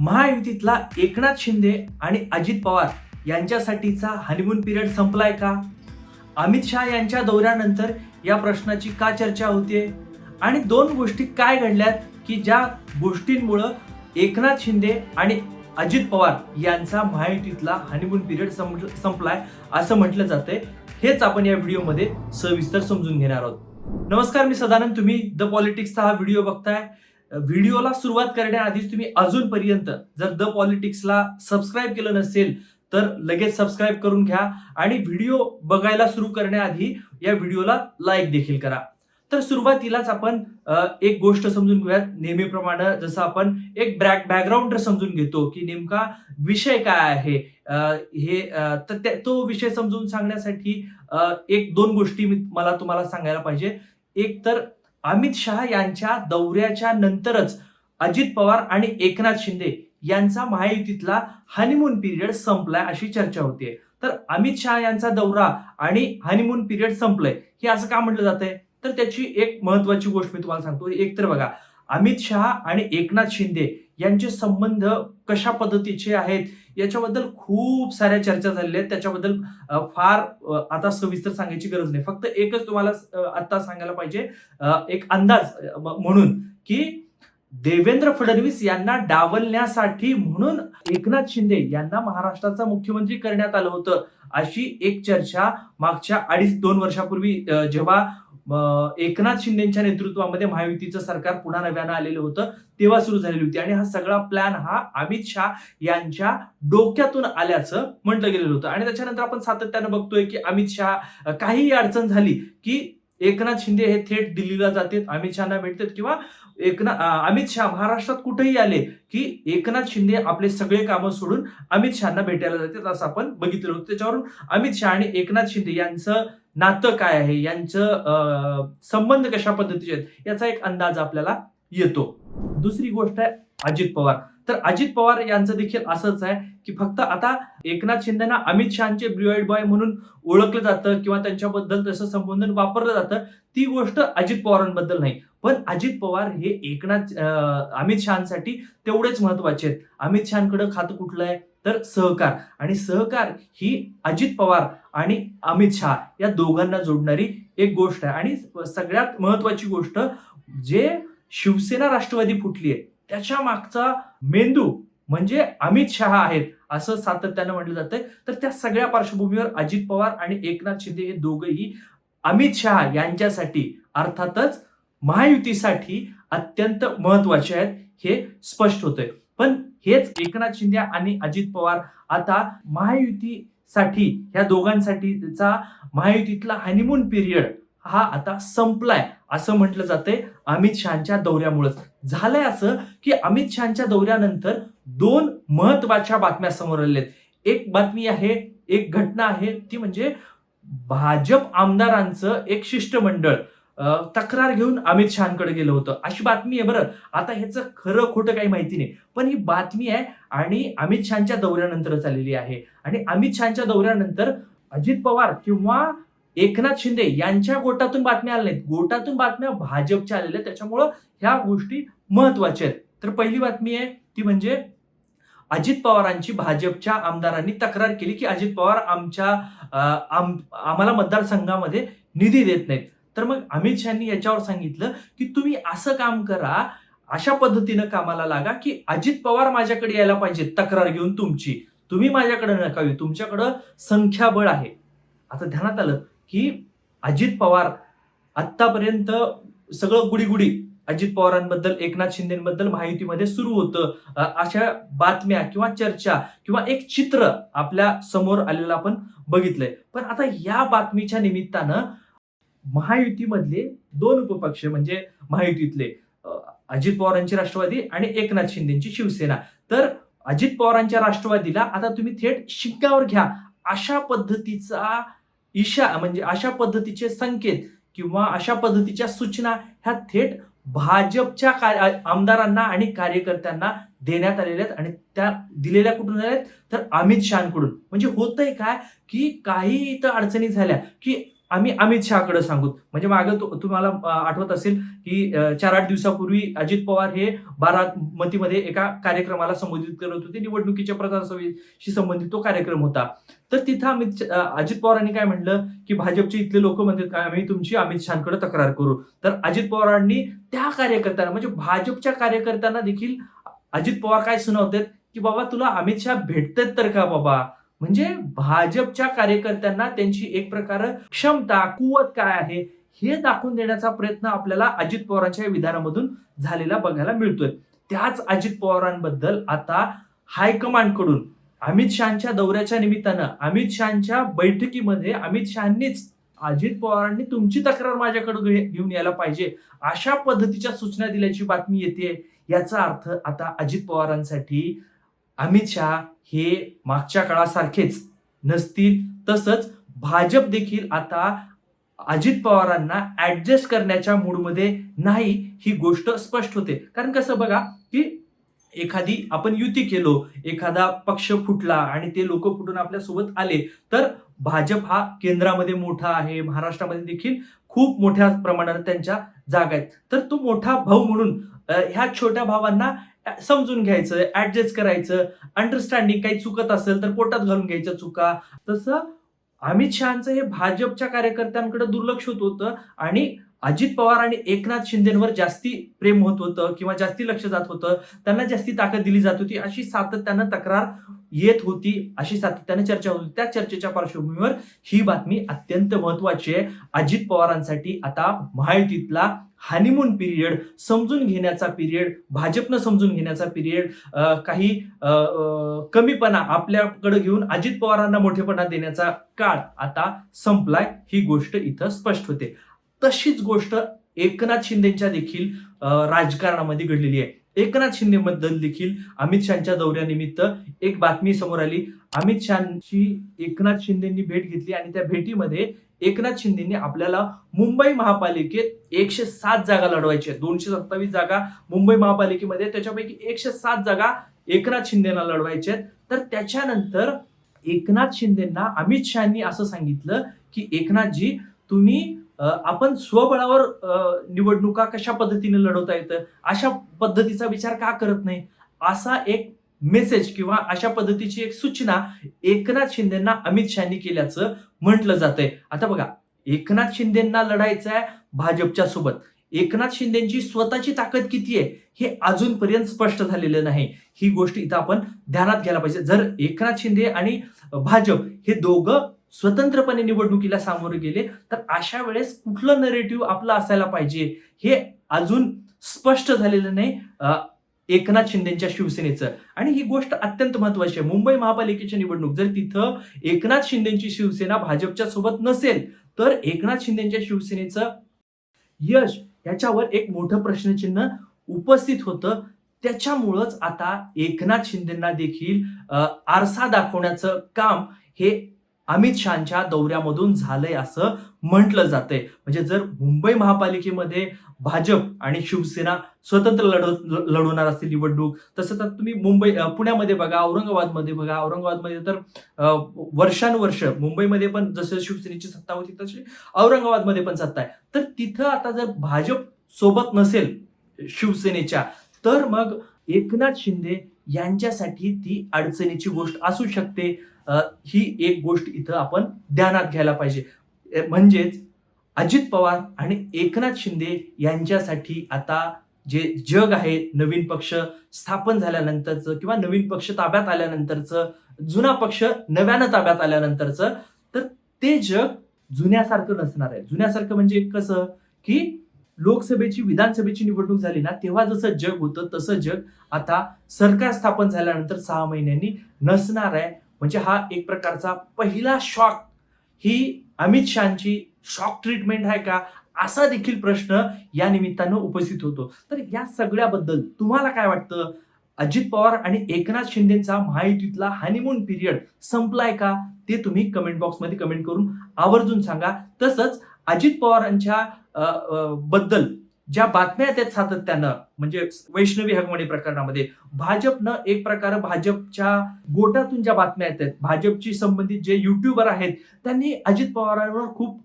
महायुतीतला एकनाथ शिंदे आणि अजित पवार यांच्यासाठीचा honeymoon period संपलाय का? अमित शहा यांच्या दौऱ्यानंतर या प्रश्नाची का चर्चा होते आणि दोन गोष्टी काय घडल्यात की ज्या गोष्टींमुळं एकनाथ शिंदे आणि अजित पवार यांचा महायुतीतला हनीमून पिरियड संपलाय असं म्हटलं जातंय. हेच आपण या व्हिडिओमध्ये सविस्तर समजून घेणार आहोत. नमस्कार मी सदानंद. तुम्ही द पॉलिटिक्सचा हा व्हिडिओ बघताय. व्हिडिओला सुरुवात करण्याआधीच तुम्ही अजूनपर्यंत जर द पॉलिटिक्सला सबस्क्राईब केलं नसेल तर लगेच सबस्क्राईब करून घ्या आणि व्हिडिओ बघायला सुरू करण्याआधी या व्हिडिओला लाईक देखील करा. तर सुरुवातीलाच आपण एक गोष्ट समजून घेऊयात. नेहमीप्रमाणे जसं आपण एक ब्रॅक बॅकग्राऊंड समजून घेतो की नेमका विषय काय आहे हे तर त्या- तो विषय समजून सांगण्यासाठी एक दोन गोष्टी मी मला तुम्हाला सांगायला पाहिजे. एक तर अमित शहा यांच्या दौऱ्याच्या नंतरच अजित पवार आणि एकनाथ शिंदे यांचा महायुतीतला हनीमून पिरियड संपलाय अशी चर्चा होतीये. तर अमित शहा यांचा दौरा आणि हनीमून पिरियड संपलंय हे असं का म्हटलं जातंय? तर त्याची एक महत्वाची गोष्ट मी तुम्हाला सांगतो. एक तर बघा अमित शहा आणि एकनाथ शिंदे यांचे संबंध कशा पद्धतीचे आहेत याच्याबद्दल खूप साऱ्या चर्चा झालेल्या आहेत. त्याच्याबद्दल फार आता सविस्तर सांगायची गरज नाही. फक्त एकच तुम्हाला आता सांगायला पाहिजे. एक अंदाज म्हणून की देवेंद्र फडणवीस यांना डावलण्यासाठी म्हणून एकनाथ शिंदे यांना महाराष्ट्राचा मुख्यमंत्री करण्यात आलं होतं अशी एक चर्चा मागच्या अडीच दोन वर्षापूर्वी जेव्हा एकनाथ शिंदेच्या नेतृत्वामध्ये महायुतीचं सरकार पुन्हा नव्यानं आलेलं होतं तेव्हा सुरू झालेली होती. आणि हा सगळा प्लॅन हा अमित शहा यांच्या डोक्यातून आल्याचं म्हटलं गेलेलं होतं. आणि त्याच्यानंतर आपण सातत्यानं बघतोय की अमित शहा काहीही अडचण झाली की एकनाथ शिंदे हे थेट दिल्लीला जातात अमित शहाना भेटतात किंवा एकनाथ अमित शहा महाराष्ट्रात कुठेही आले की एकनाथ शिंदे आपले सगळे कामं सोडून अमित शहाना भेटायला जातात असं आपण बघितलं होतं. त्याच्यावरून अमित शहा आणि एकनाथ शिंदे यांचं नातं काय आहे? यांचं संबंध कशा पद्धतीचे आहेत? याचा एक अंदाज आपल्याला येतो. दुसरी गोष्ट आहे अजित पवार. तर अजित पवार यांचं देखील असंच आहे की फक्त आता एकनाथ शिंदेना अमित शहाचे ब्ल्यूआईड बॉय म्हणून ओळखलं जातं किंवा त्यांच्याबद्दल तसं संबोधन वापरलं जातं ती गोष्ट अजित पवारांबद्दल नाही. पण अजित पवार हे एकनाथ अमित शहासाठी तेवढेच महत्त्वाचे आहेत. अमित शहाकडे खातं कुठलं आहे? तर सहकार. आणि सहकार ही अजित पवार आणि अमित शहा या दोघांना जोडणारी एक गोष्ट आहे. आणि सगळ्यात महत्वाची गोष्ट जे शिवसेना राष्ट्रवादी फुटली आहे त्याच्या मागचा मेंदू म्हणजे अमित शहा आहेत असं सातत्यानं म्हटलं जातंय. तर त्या सगळ्या पार्श्वभूमीवर अजित पवार आणि एकनाथ शिंदे हे दोघंही अमित शहा यांच्यासाठी अर्थातच महायुतीसाठी अत्यंत महत्त्वाचे आहेत हे स्पष्ट होतंय. पण हेच एकनाथ शिंदे आणि अजित पवार आता महायुतीसाठी ह्या दोघांसाठीचा महायुतीतला हनीमून पिरियड हा आता संपलाय असं म्हटलं जातंय अमित शहाच्या दौऱ्यामुळेच. झालंय असं की अमित शहाच्या दौऱ्यानंतर दोन महत्त्वाच्या बातम्या समोर आलेल्या आहेत एक बातमी आहे एक घटना आहे ती म्हणजे भाजप आमदारांचं एक शिष्टमंडळ तक्रार घेऊन अमित शहाकडे गेलं होतं. अशी बातमी आहे बरं. आता ह्याचं खरं खोटं काही माहिती नाही. पण ही बातमी आहे आणि अमित शहाच्या दौऱ्यानंतरच आलेली आहे. आणि अमित शहाच्या दौऱ्यानंतर अजित पवार किंवा एकनाथ शिंदे यांच्या गोटातून बातम्या आल्या नाहीत गोटातून बातम्या भाजपच्या आलेल्या त्याच्यामुळं ह्या गोष्टी महत्त्वाच्या आहेत. तर पहिली बातमी आहे ती म्हणजे अजित पवारांची भाजपच्या आमदारांनी तक्रार केली की अजित पवार आमच्या आम आम्हाला मतदारसंघामध्ये निधी देत नाहीत. तर मग अमित शहानी याच्यावर सांगितलं की तुम्ही असं काम करा अशा पद्धतीनं कामाला लागा की अजित पवार माझ्याकडे यायला पाहिजे तक्रार घेऊन तुमची. तुम्ही माझ्याकडे नका येऊ. तुमच्याकडं संख्याबळ आहे. आता ध्यानात आलं की अजित पवार आत्तापर्यंत सगळं गुडीगुडी अजित पवारांबद्दल एकनाथ शिंदेबद्दल माहितीमध्ये सुरू होतं. अशा बातम्या किंवा चर्चा किंवा एक चित्र आपल्यासमोर आलेलं आपण बघितलंय. पण आता या बातमीच्या निमित्तानं महायुतीमधले दोन उपपक्ष म्हणजे महायुतीतले अजित पवारांची राष्ट्रवादी आणि एकनाथ शिंदेची शिवसेना. तर अजित पवारांच्या राष्ट्रवादीला आता तुम्ही थेट शिक्क्यावर घ्या. अशा पद्धतीचा इशा म्हणजे अशा पद्धतीचे संकेत किंवा अशा पद्धतीच्या सूचना ह्या थेट भाजपच्या कार्य- आमदारांना आणि कार्यकर्त्यांना देण्यात आलेल्या आहेत आणि त्या दिलेल्या कुठून आल्या आहेत? तर अमित शहाकडून. म्हणजे होतंय काय की काही इथं अडचणी झाल्या की आम्ही अमित शहाकडे सांगू. म्हणजे मागं तुम्हाला आठवत असेल की चार आठ दिवसापूर्वी अजित पवार हे बारामतीमध्ये एका कार्यक्रमाला संबोधित करत होते. निवडणुकीच्या प्रचार सभेशी संबंधित तो कार्यक्रम होता. तर तिथं अमित अजित पवारांनी काय म्हणलं की भाजपचे इथले लोक म्हणतात काय आम्ही तुमची अमित शहाकडे तक्रार करू. तर अजित पवारांनी त्या कार्यकर्त्यांना म्हणजे भाजपच्या कार्यकर्त्यांना देखील अजित पवार काय सुनावतात की बाबा तुला अमित शहा भेटतात तर का बाबा? म्हणजे भाजपच्या कार्यकर्त्यांना त्यांची एक प्रकार क्षमता कुवत काय आहे हे दाखवून देण्याचा प्रयत्न आपल्याला अजित पवारांच्या विधानामधून झालेला बघायला मिळतोय. त्याच अजित पवारांबद्दल आता हायकमांडकडून अमित शहाच्या दौऱ्याच्या निमित्तानं अमित शहाच्या बैठकीमध्ये अमित शहानीच अजित पवारांनी तुमची तक्रार माझ्याकडे घेऊन यायला पाहिजे अशा पद्धतीच्या सूचना दिल्याची बातमी येते याचा अर्थ आता अजित पवारांसाठी अमित शहा हे मागच्या काळासारखेच नसतील. तसंच भाजप देखील आता अजित पवारांना ऍडजस्ट करण्याच्या मूडमध्ये नाही ही गोष्ट स्पष्ट होते. कारण कसं बघा की एखादी आपण युती केलो एखादा पक्ष फुटला आणि ते लोक फुटून आपल्यासोबत आले तर भाजप हा केंद्रामध्ये मोठा आहे महाराष्ट्रामध्ये देखील खूप मोठ्या प्रमाणात त्यांच्या जागा आहेत. तर तो मोठा भाऊ म्हणून ह्या छोट्या भावांना समजून घ्यायचं ऍडजस्ट करायचं अंडरस्टँडिंग काही चुकत असेल तर पोटात घालून घ्यायचं चुका. तसं अमित शहाचं हे भाजपच्या कार्यकर्त्यांकडे दुर्लक्ष होत होतं आणि अजित पवार आणि एकनाथ शिंदेवर जास्ती प्रेम होत होतं किंवा जास्ती लक्ष जात होतं त्यांना जास्ती ताकद दिली जात होती अशी सातत्यानं तक्रार येत होती अशी सातत्यानं चर्चा होती त्या चर्चेच्या पार्श्वभूमीवर ही बातमी अत्यंत महत्वाची आहे. अजित पवारांसाठी आता महायुतीतला हनीमून पिरियड समजून घेण्याचा पिरियड भाजपनं समजून घेण्याचा पिरियड काही कमीपणा आपल्याकडे घेऊन अजित पवारांना मोठेपणा देण्याचा काळ आता संपलाय ही गोष्ट इथं स्पष्ट होते. तशीच गोष्ट एकनाथ शिंदेच्या देखील राजकारणामध्ये घडलेली आहे एकनाथ शिंदेबद्दल देखील अमित शहाच्या दौऱ्यानिमित्त एक बातमी समोर आली अमित शहाची एकनाथ शिंदेनी भेट घेतली आणि त्या भेटीमध्ये एकनाथ शिंदेनी आपल्याला मुंबई महापालिकेत एकशे सात जागा लढवायच्या आहेत. दोनशे सत्तावीस जागा मुंबई महापालिकेमध्ये त्याच्यापैकी एकशे सात जागा एकनाथ शिंदेना लढवायच्या आहेत. तर त्याच्यानंतर एकनाथ शिंदेना अमित शहानी असं सांगितलं की एकनाथजी तुम्ही आपण स्वबळावर निवडणुका कशा पद्धतीने लढवता येतं? अशा पद्धतीचा विचार का करत नाही? असा एक मेसेज किंवा अशा पद्धतीची एक सूचना एकनाथ शिंदेना अमित शहानी केल्याचं म्हटलं जातंय. आता बघा एकनाथ शिंदेना लढायचं आहे भाजपच्या सोबत. एकनाथ शिंदेची स्वतःची ताकद किती आहे हे अजूनपर्यंत स्पष्ट झालेलं नाही. ही गोष्ट इथं आपण ध्यानात घ्यायला पाहिजे. जर एकनाथ शिंदे आणि भाजप हे दोघं स्वतंत्रपणे निवडणुकीला सामोरे गेले तर अशा वेळेस कुठलं नरेटिव्ह आपलं असायला पाहिजे हे अजून स्पष्ट झालेलं नाही एकनाथ शिंदेच्या शिवसेनेचं. आणि ही गोष्ट अत्यंत महत्वाची आहे. मुंबई महापालिकेची निवडणूक जर तिथं एकनाथ शिंदेची शिवसेना भाजपच्या सोबत नसेल तर एकनाथ शिंदेच्या शिवसेनेचं यश याच्यावर एक मोठं प्रश्नचिन्ह उपस्थित होतं. त्याच्यामुळंच आता एकनाथ शिंदेना देखील आरसा दाखवण्याचं काम हे अमित शहाच्या दौऱ्यामधून झालंय असं म्हटलं जातंय. म्हणजे जर मुंबई महापालिकेमध्ये भाजप आणि शिवसेना स्वतंत्र लढवत लढवणार असतील निवडणूक तसंच तुम्ही मुंबई पुण्यामध्ये बघा औरंगाबादमध्ये बघा औरंगाबादमध्ये तर वर्षानुवर्ष मुंबईमध्ये पण जसं शिवसेनेची सत्ता होती तशी औरंगाबादमध्ये पण सत्ता आहे. तर तिथं आता जर भाजप सोबत नसेल शिवसेनेच्या तर मग एकनाथ शिंदे यांच्यासाठी ती अडचणीची गोष्ट असू शकते. ही एक गोष्ट इथं आपण ध्यानात घ्यायला पाहिजे. म्हणजेच अजित पवार आणि एकनाथ शिंदे यांच्यासाठी आता जे जग आहे नवीन पक्ष स्थापन झाल्यानंतरचं किंवा नवीन पक्ष ताब्यात आल्यानंतरचं जुना पक्ष नव्यानं ताब्यात आल्यानंतरचं तर ते जग जुन्यासारखं नसणार आहे. जुन्यासारखं म्हणजे कसं की लोकसभेची विधानसभेची निवडणूक झाली ना तेव्हा जसं जग होतं तसं जग आता सरकार स्थापन झाल्यानंतर सहा महिन्यांनी नसणार आहे. म्हणजे हा एक प्रकारचा पहिला शॉक ही अमित शहाची शॉक ट्रीटमेंट आहे का? असा देखील प्रश्न या निमित्तानं उपस्थित होतो. तर या सगळ्याबद्दल तुम्हाला काय वाटतं? अजित पवार आणि एकनाथ शिंदेचा महायुतीतला हनीमून पिरियड संपलाय का? ते तुम्ही कमेंट बॉक्समध्ये कमेंट करून आवर्जून सांगा. तसंच अजित पवारांच्या बद्दल ज्या बातम्या येतात सातत्यानं म्हणजे वैष्णवी हगमणी प्रकरणामध्ये भाजपनं एक प्रकारे भाजपच्या गोटातून ज्या बातम्या येतात भाजपची संबंधित जे युट्यूबर आहेत त्यांनी अजित पवारांवर खूप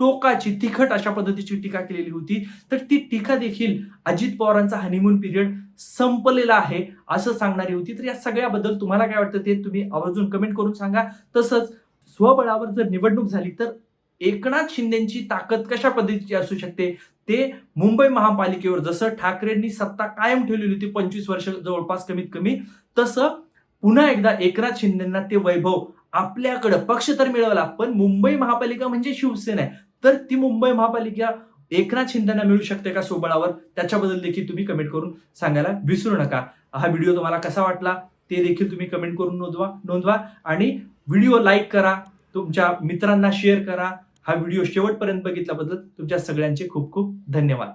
टोकाची तिखट अशा पद्धतीची टीका केलेली होती. तर ती टीका देखील अजित पवारांचा हनीमून पिरियड संपलेला आहे असं सांगणारी होती. तर या सगळ्याबद्दल तुम्हाला काय वाटतं ते तुम्ही आवर्जून कमेंट करून सांगा. तसंच स्वबळावर जर निवडणूक झाली तर एकनाथ शिंदेची ताकद कशा पद्धतीची असू शकते? ते मुंबई महापालिकेवर जसं ठाकरेंनी सत्ता कायम ठेवलेली होती पंचवीस वर्ष जवळपास कमीत कमी तसं पुन्हा एकदा एकनाथ शिंदेना ते वैभव आपल्याकडं पक्ष तर मिळवला पण मुंबई महापालिका म्हणजे शिवसेना आहे. तर ती मुंबई महापालिका एकनाथ शिंदेना मिळू शकते का सोबळावर? त्याच्याबद्दल देखील तुम्ही कमेंट करून सांगायला विसरू नका. हा व्हिडिओ तुम्हाला कसा वाटला ते देखील तुम्ही कमेंट करून नोंदवा नोंदवा. आणि व्हिडिओ लाईक करा तुमच्या मित्रांना शेअर करा. हा व्हिडिओ शेवटपर्यंत बघितल्याबद्दल तुमच्या सगळ्यांचे खूप खूप धन्यवाद.